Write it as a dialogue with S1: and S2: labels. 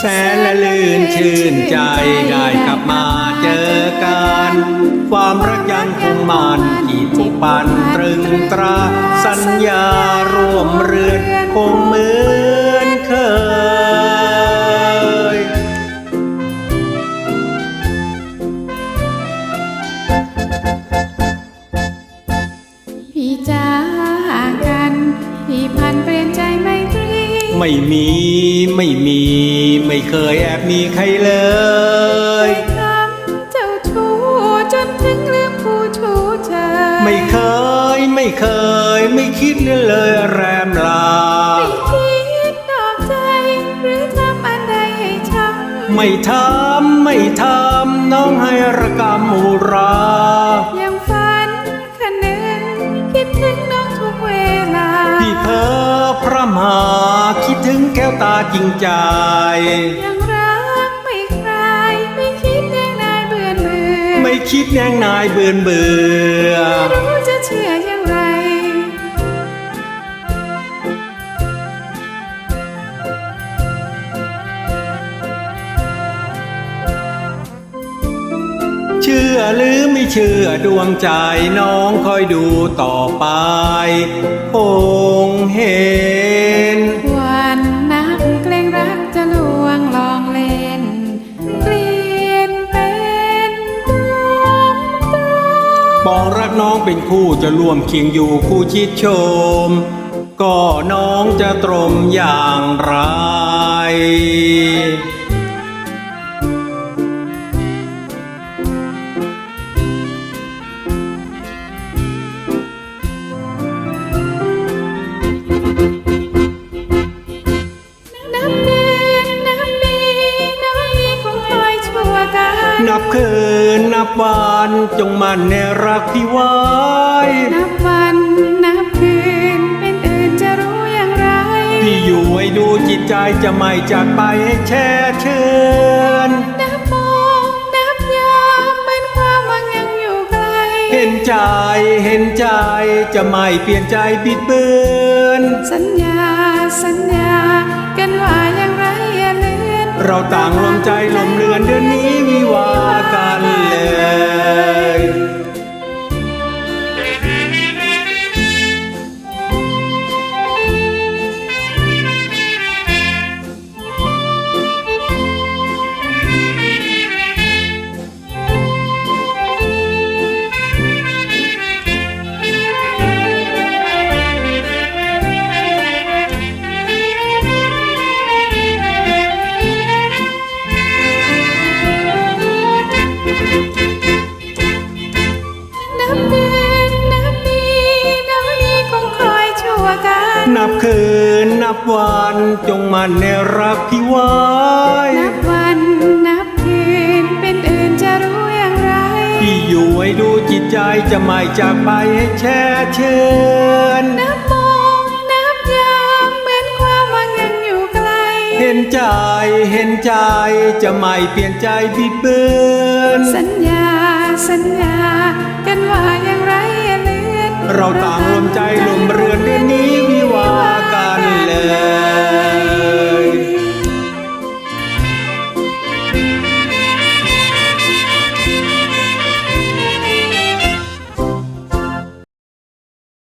S1: แชื่นใจได้กลับมาเจอกัน ความรักยังคงมันกี่ผูกพันตรึงตรา สัญญาร่วมเรือนคงเหมือนเคย
S2: พี่จ้าหากัน พี่พันเปลี่ยนใจไม่
S1: ไม่มีไม่มี ไม่เคยแอบมีใครเลย
S2: ทำเจ้าชู้จนถึงลืมผู้ชู้ใจ
S1: ไม่เคยไม่เคย ไม่คิดเลยแรมลา
S2: ไม่คิดนอกใจหรือทำอันใดให้ช้ำ
S1: ไม่ทำไม่ทำน้องให้ระกำอุรา
S2: ยังฝันคะนึงคิดถึงน้อง
S1: ระมหาคิดถึงแก้วตาจริงใจ
S2: ยังรักไม่ใครไม่คิดแน่นายเบื่อเบื่อ
S1: ไม่คิดแนงนายเบื่อเบื่อ
S2: ไม่รู้จะเชื่ออย่างไร
S1: เชื่อหรือไม่เชื่อดวงใจน้องคอยดูต่อไปคงเห็
S2: เป็น
S1: คู่จะร่วมเคียงอยู่คู่ชิดชม ก็น้องจะตรมอย่างไร
S2: นับเดือนนับปีน้อยคงคอยชั่วกัน
S1: นับคืนนับวันจงมันในรักพี่ไว้
S2: นับวันนับคืนเป็นอื่นจะรู้อย่างไร
S1: พี่อยู่ให้ดูจิตใจจะไม่จากไปให้แช่เชิญ
S2: นับมองนับยามเป็นความหวังยังอยู่ไกล
S1: เห็นใจเห็นใจจะไม่เปลี่ยนใจบิดเบือน
S2: สัญญาสัญญากันว่าอย่างไรอย่าเลือน
S1: เราต่างลมใจลมเรือนเดือนนี้วิวากันเลย
S2: น
S1: นับคืนนับวันจงมันในรักพี่ไว้
S2: นับวันนับคืนเป็นอื่นจะรู้อย่างไร
S1: พี่อยู่ให้ดูจิตใจจะไม่จากไปให้แช่เชิญ
S2: นับมองนับยามเหมือนความหวังยังอยู่ไกล
S1: เห็นใจเห็นใจจะไม่เปลี่ยนใจบิดเบือน
S2: สัญญาสัญญากันว่าอย่างไรอย่าเลือน
S1: เราต่างลมใจลมเรือนเดือนนี้วิวากันเลย